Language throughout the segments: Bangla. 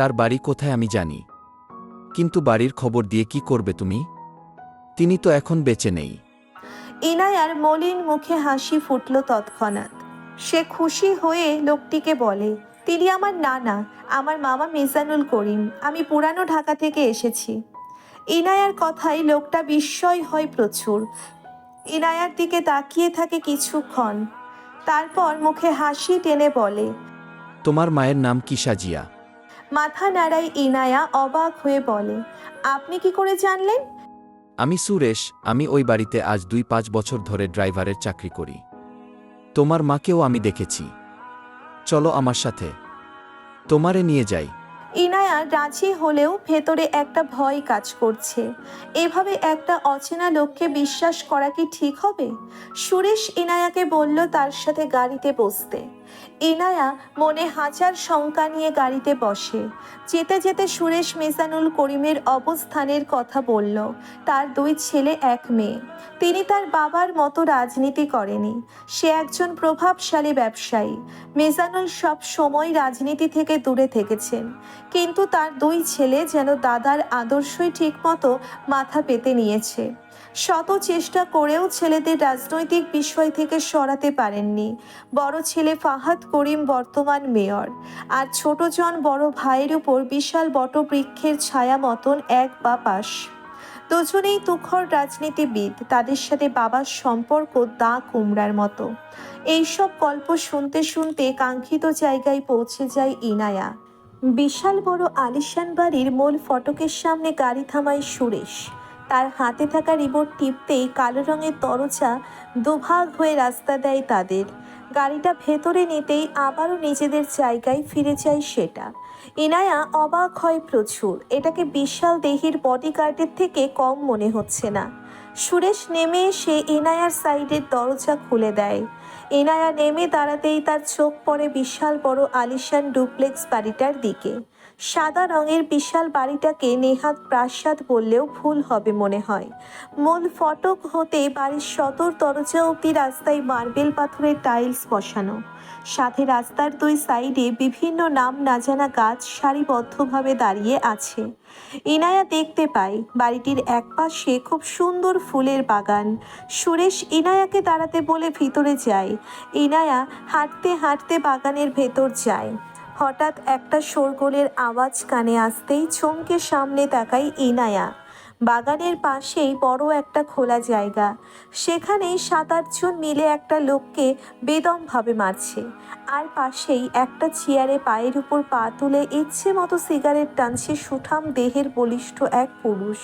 তার বাড়ি কোথায় আমি জানি। কিন্তু বাড়ির খবর দিয়ে কি করবে তুমি? তিনি তো এখন বেঁচে নেই। ইনায়ার মলিন মুখে হাসি ফুটল তৎক্ষণাৎ। সে খুশি হয়ে লোকটিকে বলে তিনি আমার নানা আমার মামা মিজানুল করিম আমি পুরানো ঢাকা থেকে এসেছি। ইনায়ার কথায় লোকটা বিস্ময় হয় প্রচুর। ইনায়ার দিকে তাকিয়ে থাকে কিছুক্ষণ। তারপর মুখে হাসি টেনে বলে তোমার মায়ের নাম কি সাজিয়া? মাথা নাড়াই ইনায়া অবাক হয়ে বলে আপনি কি করে জানলেন? আমি সুরেশ আমি ওই বাড়িতে আজ দুই পাঁচ বছর ধরে ড্রাইভারের চাকরি করি। তোমার মাকেও আমি দেখেছি। চলো আমার সাথে। তোমারে নিয়ে যাই। ইনায়া রাজি হলেও ভেতরে একটা ভয় কাজ করছে। এভাবে একটা অচেনা লোককে বিশ্বাস করা কি ঠিক হবে? সুরেশ ইনায়াকে বলল তার সাথে গাড়িতে বসতে। ইনায়া মনে হাজার শঙ্কা নিয়ে গাড়িতে বসে। যেতে যেতে সুরেশ মিজানুল করিমের অবস্থানের কথা বলল, তার দুই ছেলে, এক মেয়ে। তিনি তার বাবার মতো রাজনীতি করেনি। সে একজন প্রভাবশালী ব্যবসায়ী। মেজানুল সব সময় রাজনীতি থেকে দূরে থেকেছেন। কিন্তু তার দুই ছেলে যেন দাদার আদর্শই ঠিকমতো মাথা পেতে নিয়েছে। শত চেষ্টা করেও ছেলেদের রাজনৈতিক বিষয় থেকে সরাতে পারেননি। বড় ছেলে ফাহাদ করিম বর্তমান মেয়র। আর ছোট জন বড় ভাইয়ের উপর বিশাল বটবৃক্ষের ছায়া মতন এক বা পাশ দুজনেই তুখর রাজনীতিবিদ, তাদের সাথে বাবার সম্পর্ক দা কুমড়ার মতো। এইসব গল্প শুনতে শুনতে কাঙ্ক্ষিত জায়গায় পৌঁছে যায় ইনায়া। বিশাল বড় আলিশান বাড়ির মূল ফটকের সামনে গাড়ি থামায় সুরেশ। তার হাতে থাকা রিমোট টিপতেই কালো রঙের তরচা দুভাগ হয়ে রাস্তা দেয় তাদের। গাড়িটা ভেতরে নিতেই আবারও নিজেদের জায়গায় ফিরে যায় সেটা। ইনায়া অবাক হয় প্রচুর। এটাকে বিশাল দেহির বডিগার্ডের থেকে কম মনে হচ্ছে না। সুরেশ নেমে এসে ইনায়ার সাইডের দরজা খুলে দেয়। ইনায়া নেমে দাঁড়াতেই তার চোখ পড়ে বিশাল বড় আলিশান ডুপ্লেক্স বাড়িটার দিকে। সাদা রঙের বিশাল বাড়িটাকে নেহাত প্রাসাদ বললেও ভুল হবে মনে হয়। মূল ফটক হতে বাড়ির সদর দরজা অব্দি রাস্তায় মার্বেল পাথরের টাইলস বসানো। সাথে রাস্তার দুই সাইডে বিভিন্ন নাম না জানা গাছ সারিবদ্ধভাবে দাঁড়িয়ে আছে। ইনায়া দেখতে পায়, বাড়িটির একপাশে খুব সুন্দর ফুলের বাগান। সুরেশ ইনায়াকে দাঁড়াতে বলে ভিতরে যায়। ইনায়া হাঁটতে হাঁটতে বাগানের ভেতর যায়। হঠাৎ একটা শোরগোলের আওয়াজ কানে আসতেই চমকে সামনে তাকাই ইনায়া। বাগানের পাশেই বড় একটা খোলা জায়গা। সেখানেই সাত আটজন মিলে একটা লোককে বেদমভাবে মারছে। আর পাশেই একটা চেয়ারে পায়ের উপর পা তুলে ইচ্ছে মতো সিগারেট টানছে সুঠাম দেহের বলিষ্ঠ এক পুরুষ।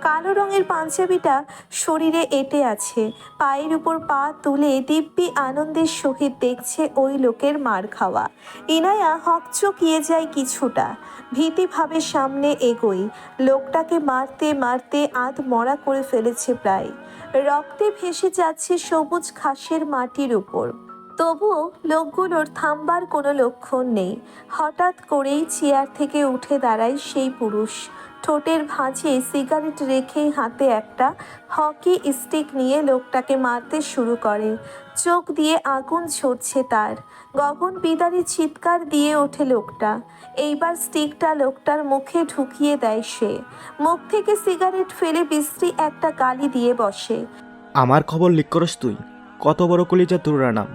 কালো রঙের পাঞ্জাবিটা শরীরে এঁটে আছে। পায়ের উপর পা তুলে দিব্যি আনন্দের সহিত দেখছে ওই লোকের মার খাওয়া। ইনায়া হকচকিয়ে যায় কিছুটা। ভীতিভাবে সামনে এগোই লোকটাকে মারতে মারতে আধ মরা করে ফেলেছে প্রায়। রক্তে ভেসে যাচ্ছে সবুজ ঘাসের মাটির উপর। তবুও লোকগুলোর থামবার কোনো লক্ষণ নেই। হঠাৎ করেই চেয়ার থেকে উঠে দাঁড়ায় সেই পুরুষ। ঠোঁটের ভাঁজে সিগারেট রেখে হাতে একটা হকি স্টিক নিয়ে লোকটাকে মারতে শুরু করে। চোখ দিয়ে আগুন ঝরছে তার। গগন বিদারী চিৎকার দিয়ে ওঠে লোকটা। এইবার স্টিকটা লোকটার মুখে ঢুকিয়ে দেয় সে। মুখ থেকে সিগারেট ফেলে বিশ্রী একটা গালি দিয়ে বসে। আমার খবর লিক করস তুই। কত বড় কলিজা তোর নাম?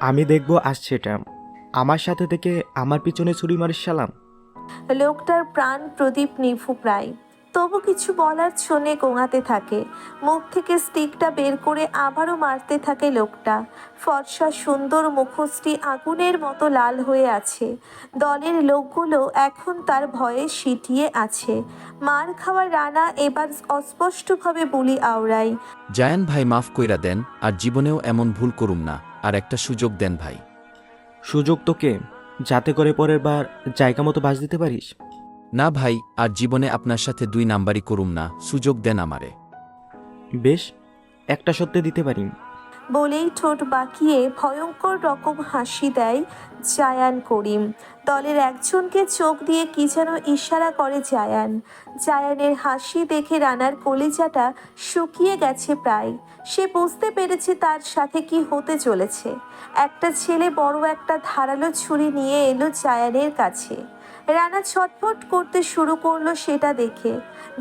আমি দেখব আসছে এটা আমার সাথে থেকে আমার পিছনে ছুরি মারিস সালাম লোকটার প্রাণ প্রদীপ নিভু প্রায়। তবু কিছু বলার ছনে গোঙাতে থাকে। মুখ থেকে স্টিকটা বের করে আবারও মারতে থাকে লোকটা। ফর্সা সুন্দর মুখোশটি আগুনের মতো লাল হয়ে আছে। দলের লোকগুলো এখন তার ভয়ে সিটিয়ে আছে। মার খাওয়া রানা এবার অস্পষ্টভাবে বলি আওড়াই জায়ান ভাই মাফ কইরা দেন আর জীবনেও এমন ভুল করুম না আর একটা সুযোগ দেন ভাই। সুযোগ তোকে যাতে করে পরের বার জায়গা মতো বাজ দিতে পারিস? না ভাই আর জীবনে আপনার সাথে দুই নাম্বারই করুম না সুযোগ দেন আমারে। বেশ একটা সত্যি দিতে পারি বলেই ঠোঁট বাঁকিয়ে ভয়ঙ্কর রকম হাসি দেয় জায়ান করিম। দলের একজনকে চোখ দিয়ে কি যেন ইশারা করে জায়ান। জায়ানের হাসি দেখে রানার কলিজাটা শুকিয়ে গেছে প্রায়। সে বুঝতে পেরেছে তার সাথে কি হতে চলেছে। একটা ছেলে বড় একটা ধারালো ছুরি নিয়ে এলো জায়ানের কাছে। রানা ছটফট করতে শুরু করল সেটা দেখে।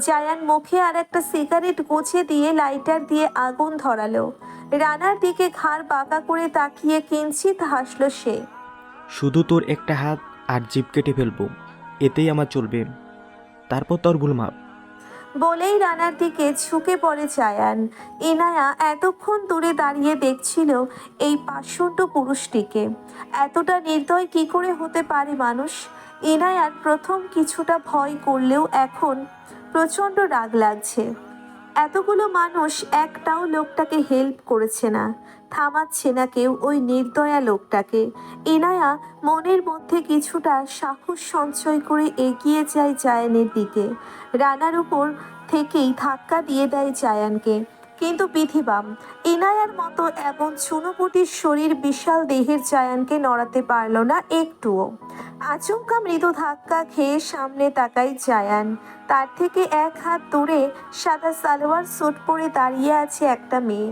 জায়ান মুখে আর একটা সিগারেট গুছে দিয়ে লাইটার দিয়ে আগুন ধরালো। রানার দিকে ঘাড় বাঁকা করে তাকিয়ে কিঞ্চিত হাসলো সে। শুধু তোর একটা হাত আর জিপ কেটে ফেলব এতেই আমার চলবে। তারপর তোর ভুল মাপ। বলেই রানার দিকে ঝুঁকে পড়ে জায়ান। ইনায়া এতক্ষণ দূরে দাঁড়িয়ে দেখছিল এই পাষণ্ড পুরুষটিকে। এতটা নির্দয় কি করে হতে পারে মানুষ? ইনায়ার প্রথম কিছুটা ভয় করলেও এখন প্রচণ্ড রাগ লাগছে। এতগুলো মানুষ একটাও লোকটাকে হেল্প করেছে না। থামাচ্ছে না কেউ ওই নির্দয়া লোকটাকে। ইনায়া মনের মধ্যে কিছুটা সাহস সঞ্চয় করে এগিয়ে যায় জায়ানের দিকে। রানার উপর থেকেই ধাক্কা দিয়ে দেয় জায়ানকে। কিন্তু বিধিবাম ইনায়ার মতো এমন চুনোপুটির শরীর বিশাল দেহের জায়ানকে নড়াতে পারল না একটুও। আচমকা মৃদু ধাক্কা খেয়ে সামনে তাকাই জায়ান। তার থেকে এক হাত দূরে সাদা সালোয়ার স্যুট পরে দাঁড়িয়ে আছে একটা মেয়ে।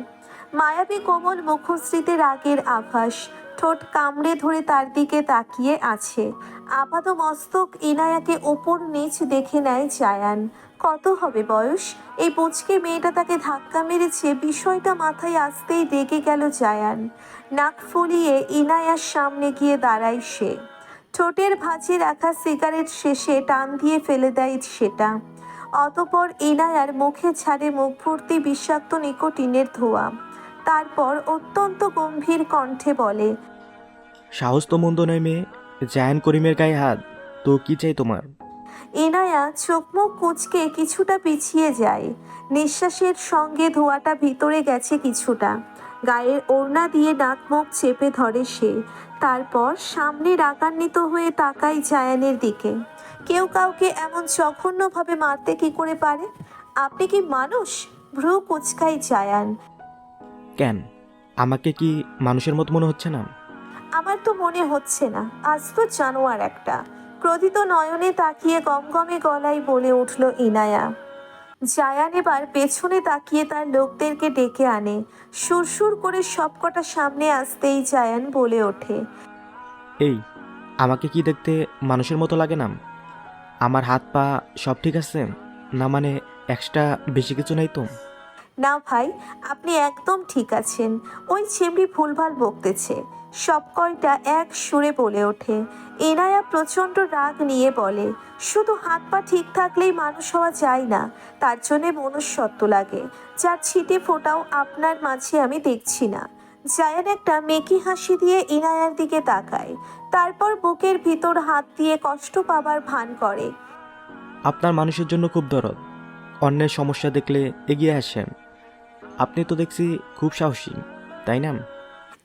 মায়াবী কোমল মুখশ্রীতে রাগের আভাস ঠোঁট কামড়ে ধরে তার দিকে তাকিয়ে আছে। আপাত মস্তক ইনায়াকে ওপর নিচ দেখে নেয় জায়ান। কত হবে বয়স? এই পুচকে মেয়েটা তাকে ধাক্কা মেরেছে, বিষয়টা মাথায় আসতেই রেগে গেল জায়ান। নাক ফুলিয়ে ইনায়ার সামনে গিয়ে দাঁড়ায় সে। ঠোঁটের ভাঁজে রাখা সিগারেট শেষে টান দিয়ে ফেলে দেয় সেটা। অতপর ইনায়ার মুখে ছাড়ে মুখ ভর্তি বিষাক্ত নিকোটিনের ধোঁয়া। তারপর অত্যন্ত গম্ভীর কণ্ঠে বলে সাহস তো মন্দ নয় মেয়ে জায়ান করিমের গায়ে হাত তো কি চাই তোমার? এনায়া চোখ মুখ কুচকে কিছুটা পিছিয়ে যায়। নিঃশ্বাসের সঙ্গে ধোঁয়াটা ভিতরে গেছে কিছুটা। গায়ের ওড়না দিয়ে নাক মুখ চেপে ধরে সে। তারপর সামনে রাগান্বিত হয়ে তাকায় জায়ানের দিকে। কেউ কাউকে এমন জঘন্যভাবে মারতে কি করে পারে? আপনি কি মানুষ? ভ্রু কুচকাই জায়ান। কেন? আমাকে কি মানুষের মতো মনে হচ্ছে না? আমার তো মনে হচ্ছে না। আজ তো জানোয়ার একটা। ক্রোধিত নয়নে তাকিয়ে গমগমে গলায় বলে উঠল ইনায়া। জায়ান এবার পেছনে তাকিয়ে তার লোকদেরকে ডেকে আনে। সুরসুর করে সবকটা সামনে আসতেই জায়ান বলে ওঠে এই আমাকে কি দেখতে মানুষের মতো লাগে না? আমার হাত পা সব ঠিক আছে? না মানে এক্সট্রা বেশি কিছু নেই তো? না ভাই, আপনি একদম ঠিক আছেন। ওই চিমড়ি ভুলভাল বকতেছে। সব কয়টা এক সুরে বলে ওঠে। এনায়া প্রচণ্ড রাগ নিয়ে বলে, শুধু হাত পা ঠিক থাকলেই মানুষ হওয়া যায় না। তার জন্যে মনুষ্যত্ব লাগে। যার ছিটে ফোটাও আপনার মাঝে আমি দেখছি না। জায়ান একটা মেকি হাসি দিয়ে ইনায়ার দিকে তাকায়। তারপর বুকের ভিতর হাত দিয়ে কষ্ট পাবার ভান করে। আপনার মানুষের জন্য খুব দরদ। অন্যের সমস্যা দেখলে এগিয়ে আসেন। আপনি তো দেখছি খুব সাহসী তাই না?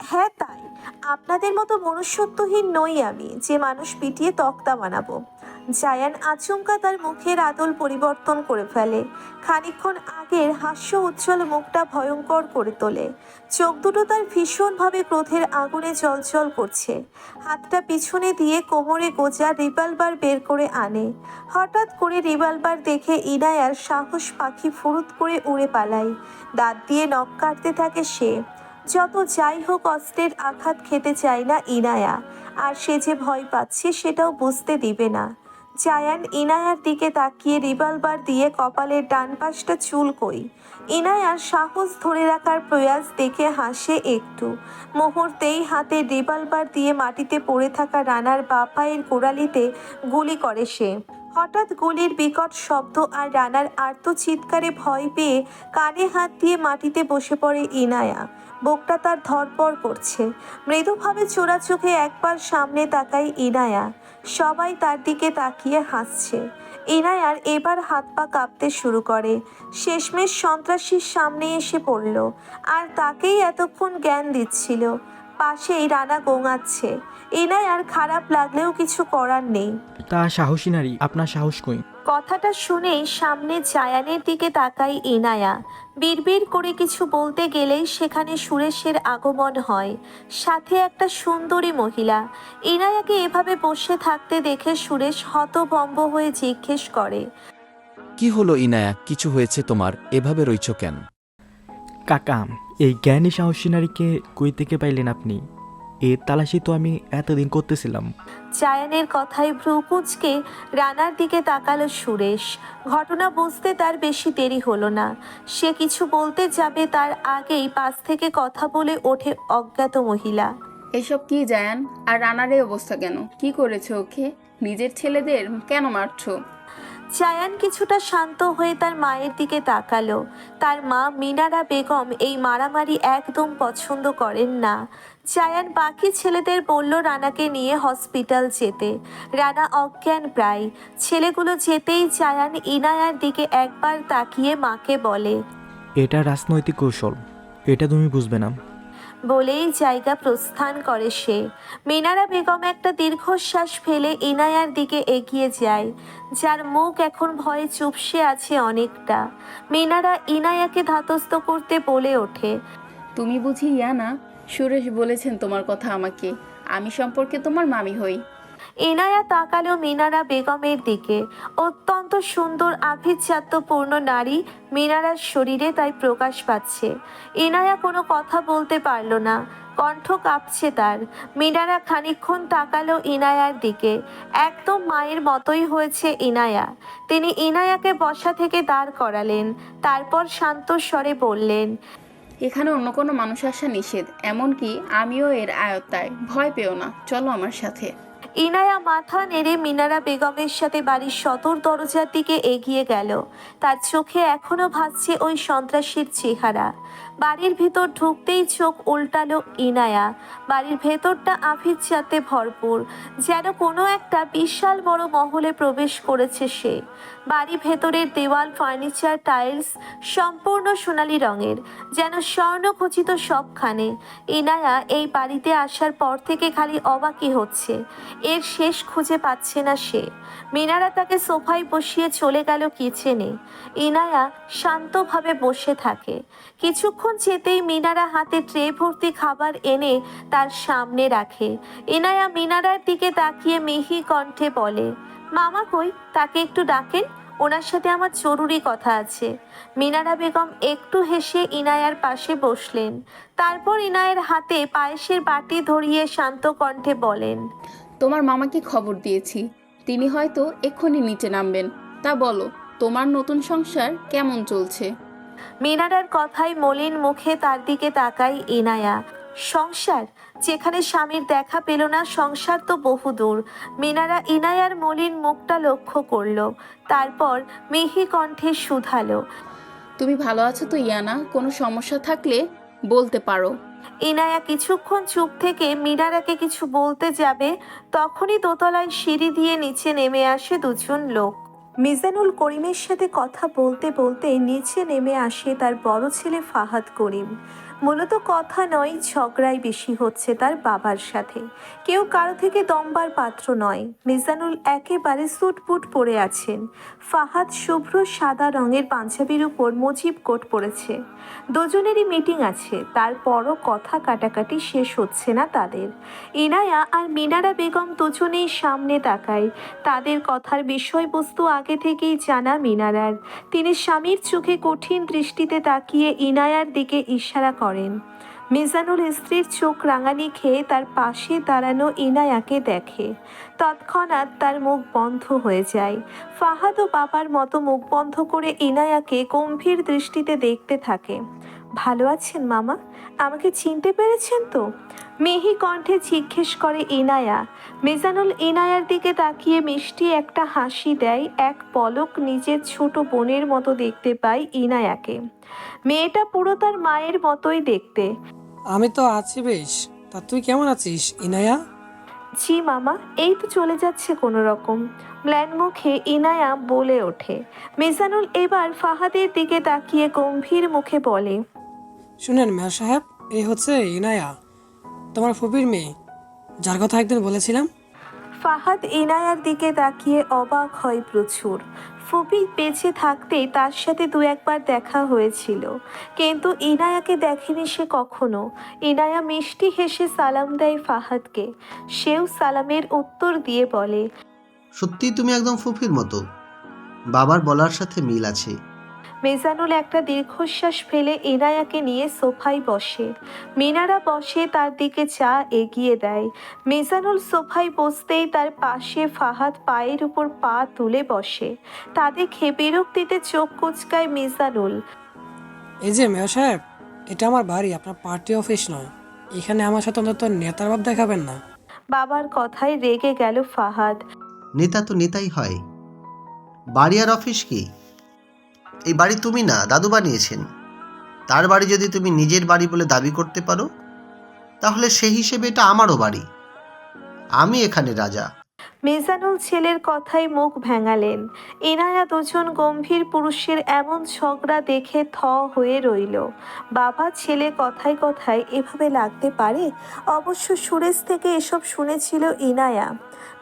হ্যাঁ তাই। আপনাদের মতো মনুষ্যত্বহীন নই আমি, যে মানুষ পিটিয়ে তক্তা বানাবো। জায়ান আচমকা তার মুখের আদল পরিবর্তন করে ফেলে। খানিকক্ষণ আগের হাস্য উজ্জ্বল মুখটা ভয়ঙ্কর করে তোলে। চোখ দুটো তার ভীষণভাবে ক্রোধের আগুনে জলজল করছে। হাতটা পিছনে দিয়ে কোমরে গোজা রিভলভার বের করে আনে। হঠাৎ করে রিভলভার দেখে ইনায়ার সাহস পাখি ফুরুত করে উড়ে পালায়। দাঁত দিয়ে নখ কাটতে থাকে সে। যত যাই হোক অস্ত্রের আঘাত খেতে চায় না ইনায়া। আর সে যে ভয় পাচ্ছে সেটাও বুঝতে দিবে না। জায়ান ইনায়ার দিকে তাকিয়ে রিভলভার দিয়ে কপালের ডান পাশটা চুল কই। ইনায়ার সাহস ধরে রাখার প্রয়াস দেখে হাসে একটু। মুহূর্তেই হাতে রিভলভার দিয়ে মাটিতে পড়ে থাকা রানার বাপায়ের গোড়ালিতে গুলি করে সে। হঠাৎ গুলির বিকট শব্দ আর রানার আর্ত চিৎকারে ভয় পেয়ে কানে হাত দিয়ে মাটিতে বসে পড়ে ইনায়া। বুকটা তার ধরপড় করছে। মৃদুভাবে চোরা চোখে একবার সামনে তাকায় ইনায়া। সবাই তার দিকে তাকিয়ে হাসছে। ইনায়ার এবার হাত পা কাঁপতে শুরু করে। শেষমেশ সন্ত্রাসীর সামনে এসে পড়ল। আর তাকেই এতক্ষণ জ্ঞান দিচ্ছিল। পাশেই রানা গোঙাচ্ছে। ইনায়ার খারাপ লাগলেও কিছু করার নেই। তা সাহসী নারী আপনার সাহস কই? কথাটা শুনেই সামনে জায়ানের দিকে তাকাই ইনায়া বিড়বিড় করে কিছু বলতে গেলেই সেখানে সুরেশের আগমন হয়। সাথে একটা সুন্দরী মহিলা। ইনায়াকে এভাবে বসে থাকতে দেখে সুরেশ হতভম্ব হয়ে জিজ্ঞেস করে কি হলো ইনায়া? কিছু হয়েছে তোমার? এভাবে রইছ কেন? কাকা এই জ্ঞানী সাহসী নারীকে কই থেকে পাইলেন আপনি? এর তালাশি তো আমি এতদিন করতেছিলাম। চায়ানের কথায় ভ্রুকুচকে রানার দিকে তাকালো সুরেশ। ঘটনা বুঝতে তার বেশি দেরি হলো না। সে কিছু বলতে যাবে তার আগেই পাশ থেকে কথা বলে ওঠে অজ্ঞাত মহিলা। এসব কি জায়ান? আর রানার এই অবস্থা কেন? কি করেছে ওকে? নিজের ছেলেদের কেন মারছো? চায়ান কিছুটা শান্ত হয়ে তার মায়ের দিকে তাকালো। তার মা মিনারা বেগম এই মারামারি একদম পছন্দ করেন না। চায়ান বাকি ছেলেদের বলল রানাকে নিয়ে হসপিটাল যেতে। রানা অজ্ঞান প্রায়। ছেলেগুলো যেতেই চায়ান ইনায়ার দিকে একবার তাকিয়ে মাকে বলে এটা রাজনৈতিক কৌশল। এটা তুমি বুঝবে না। বলেই জায়গা প্রস্থান করে সে। মিনারা বেগম একটা দীর্ঘশ্বাস ফেলে ইনায়ার দিকে এগিয়ে যায় যার মুখ এখন ভয়ে চুপসে আছে অনেকটা। মিনারা ইনায়াকে ধাতস্থ করতে বলে ওঠে তুমি বুঝি ইয়ানা? সুরেশ বলেছেন তোমার কথা আমাকে। আমি সম্পর্কে তোমার মামি হই। ইনায়া তাকালো মিনারা বেগমের দিকে। অত্যন্ত সুন্দর, আভিজাত্যপূর্ণ নারী মিনারার শরীরে তাই প্রকাশ পাচ্ছে। ইনায়া কোনো কথা বলতে পারল না। কণ্ঠ কাঁপছে তার। মিনারা খানিকক্ষণ তাকালো ইনায়ার দিকে। একদম মায়ের মতোই হয়েছে ইনায়া তিনি ইনায়াকে বসা থেকে দাঁড় করালেন। তারপর শান্ত স্বরে বললেন এখানে অন্য কোনো মানুষ আসা নিষেধ, এমনকি আমিও এর আয়ত্তায়। ভয় পেও না, চলো আমার সাথে। ইনায়া মাথা নেড়ে মিনারা বেগমের সাথে বাড়ির সদর দরজার দিকে এগিয়ে গেল। তার চোখে এখনও ভাসছে ওই সন্ত্রাসীর চেহারা। বাড়ির ভিতর ঢুকতেই চোখ উল্টালো ইনায়া। বাড়ির ভেতরটা আভিজাত্যে ভরপুর, যেন কোনো একটা বিশাল বড় মহলে প্রবেশ করেছে সে। বাড়ি ভেতরের দেওয়াল, ফার্নিচার, টাইলস সম্পূর্ণ সোনালি রঙের, যেন স্বর্ণখচিত সবখানে। ইনায়া এই বাড়িতে আসার পর থেকে খালি অবাকই হচ্ছে। এর শেষ খুঁজে পাচ্ছে না সে। মিনারা তাকে সোফায় বসিয়ে চলে গেল কিচেনে। ইনায়া শান্তভাবে বসে থাকে। কিছুক্ষণ যেতেই মিনারা হাতে ট্রে ভর্তি খাবার এনে তার সামনে রাখে। ইনায়া মিনারার দিকে তাকিয়ে মিহি কণ্ঠে বলে, মামা কই? তাকে একটু ডাকেন, ওনার সাথে আমার জরুরি কথা আছে। মিনারা বেগম একটু হেসে ইনায়ার পাশে বসলেন। তারপর ইনায়ের হাতে পায়েসের বাটি ধরিয়ে শান্ত কণ্ঠে বলেন, তোমার মামাকে খবর দিয়েছি। তিনি হয়তো এক্ষুনি নিচে নামবেন। তা বলো, তোমার নতুন সংসার কেমন চলছে? মিনারার কথায় মলিন মুখে তার দিকে তাকাই ইনায়া। সংসার? যেখানে স্বামীর দেখা পেল না সংসার তো বহুদূর। মিনারা ইনায়ার মলিন মুখটা লক্ষ্য করল। তারপর মিহি কণ্ঠে শুধালো। তুমি ভালো আছো তো ইয়ানা? কোনো সমস্যা থাকলে বলতে পারো। ইনায়া কিছুক্ষণ চুপ থেকে মিনারাকে কিছু বলতে যাবে তখনই দোতলায় সিঁড়ি দিয়ে নিচে নেমে আসে দুজন লোক। মিজানুল করিমের সাথে কথা বলতে বলতে নিচে নেমে আসে তার বড় ছেলে ফাহাদ করিম। মূলত কথা নয়, ঝগড়াই বেশি হচ্ছে তার বাবার সাথে। কেউ কারও থেকে দমবার পাত্র নয়। মিজানুল একেবারে সুটপুট পরে আছেন। ফাহাদ শুভ্র সাদা রঙের পাঞ্জাবির উপর মুজিব কোট পরেছে। দুজনেরই মিটিং আছে, তারপরও কথা কাটাকাটি শেষ হচ্ছে না তাদের। ইনায়া আর মিনারা বেগম দুজনেই সামনে তাকায়। তাদের কথার বিষয়বস্তু আগে থেকেই জানা মিনারার। তিনি স্বামীর চোখে কঠিন দৃষ্টিতে তাকিয়ে ইনায়ার দিকে ইশারা করেন। মিজানুল স্ত্রীর চোখ রাঙানি খেয়ে তার পাশে দাঁড়ানো ইনায়াকে দেখে। তৎক্ষণাৎ তার মুখ বন্ধ হয়ে যায়। ফাহাদ ও বাবার মতো মুখ বন্ধ করে ইনায়াকে গম্ভীর দৃষ্টিতে দেখতে থাকে। ভালো আছেন মামা? আমাকে চিনতে পেরেছেন তো? মেহি কণ্ঠে জিজ্ঞেস করে ইনায়া। মেজানুল ইনায়ার দিকে তাকিয়ে মিষ্টি একটা হাসি দেয় এক পলক নিজের ছোট বোনের মতো দেখতে পায় ইনায়াকে। মেয়েটা পুরো তার মায়ের মতোই দেখতে। আমি তো আছি বেশ। তা তুই কেমন আছিস ইনায়া? জি মামা এই তো চলে যাচ্ছে কোনো রকম ম্ল্যান মুখে ইনায়া বলে ওঠে। মিজানুল এবার ফাহাদের দিকে তাকিয়ে গম্ভীর মুখে বলে শুনেন মেয়র সাহেব এই হচ্ছে ইনায়া তোমার ফুপির মেয়ে। যার কথা একদিন বলেছিলাম। ফাহাদ ইনায়ার দিকে তাকিয়ে অবাক হয় প্রচুর। ফুপি বেঁচে থাকতেই তার সাথে দু একবার দেখা হয়েছিল। কিন্তু ইনায়াকে দেখেনি সে কখনো। ইনায়া মিষ্টি হেসে সালাম দেয় ফাহাদকে। সেও সালামের উত্তর দিয়ে বলে সত্যি তুমি একদম ফুফির মতো। বাবার বলার সাথে মিল আছে। মেজানুল একটা দীর্ঘশ্বাস ফেলে ইনায়াকে নিয়ে সোফায় বসে। মিনারা বসে তার দিকে চা এগিয়ে দেয়। মেজানুল সোফায় বসতেই তার পাশে ফাহাদ পায়ের উপর পা তুলে বসে। তা দেখে বিরক্তিতে চোখ কুচকায় মেজানুল। এই যে মেয় সাহেব এটা আমার বাড়ি আপনার পার্টি অফিস নয়। এখানে আমার সাথে অন্তত নেতার ভাব দেখাবেন না। বাবার কথায় রেগে গেল ফাহাদ। নেতা তো নেতাই হয়। বাড়ি আর অফিস কি? এই বাড়ি তুমি না, দাদু বানিয়েছেন। তার বাড়ি যদি তুমি নিজের বাড়ি বলে দাবি করতে পারো, তাহলে সেই হিসেবে এটা আমারও বাড়ি। আমি এখানে রাজা। মেজানুল ছেলের কথায় মুখ ভেঙালেন। ইনায়া দুজন গম্ভীর পুরুষের এমন ঝগড়া দেখে থ হয়ে রইল। বাবা ছেলে কথায় কথায় এভাবে লাগতে পারে? অবশ্য সুরেশ থেকে এসব শুনেছিল ইনায়া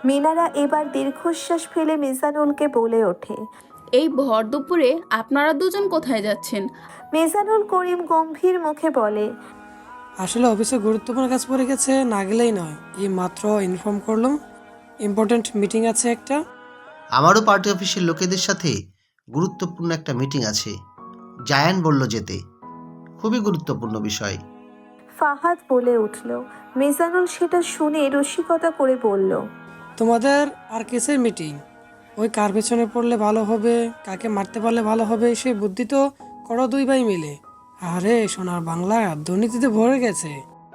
মিনারা এবার দীর্ঘশ্বাস ফেলে মিজানুলকে বলে ওঠে। এই ভর দুপুরে আপনারা দুজন কোথায় যাচ্ছেন? মেজানুল করিম গম্ভীর মুখে বলে আসলে অফিসে গুরুত্বপূর্ণ কাজ পড়ে গেছে না গেলেই নয়। এই মাত্র ইনফর্ম করলাম। ইম্পর্ট্যান্ট মিটিং আছে একটা। আমারও পার্টি অফিসের লোকেদের সাথে গুরুত্বপূর্ণ একটা মিটিং আছে। জায়ান বলল যেতে। খুবই গুরুত্বপূর্ণ বিষয়। ফাহাদ বলে উঠল। মেজানুল সেটা শুনে রসিকতা করে বলল তোমাদের আর কেসের মিটিং? ওই কার পেছনে পড়লে ভালো হবে, কাকে মারতে পারলে ভালো হবে সে বুদ্ধি তো করো দুই ভাই মিলে। আরে, সোনার বাংলা দুর্নীতিতে ভরে গেছে।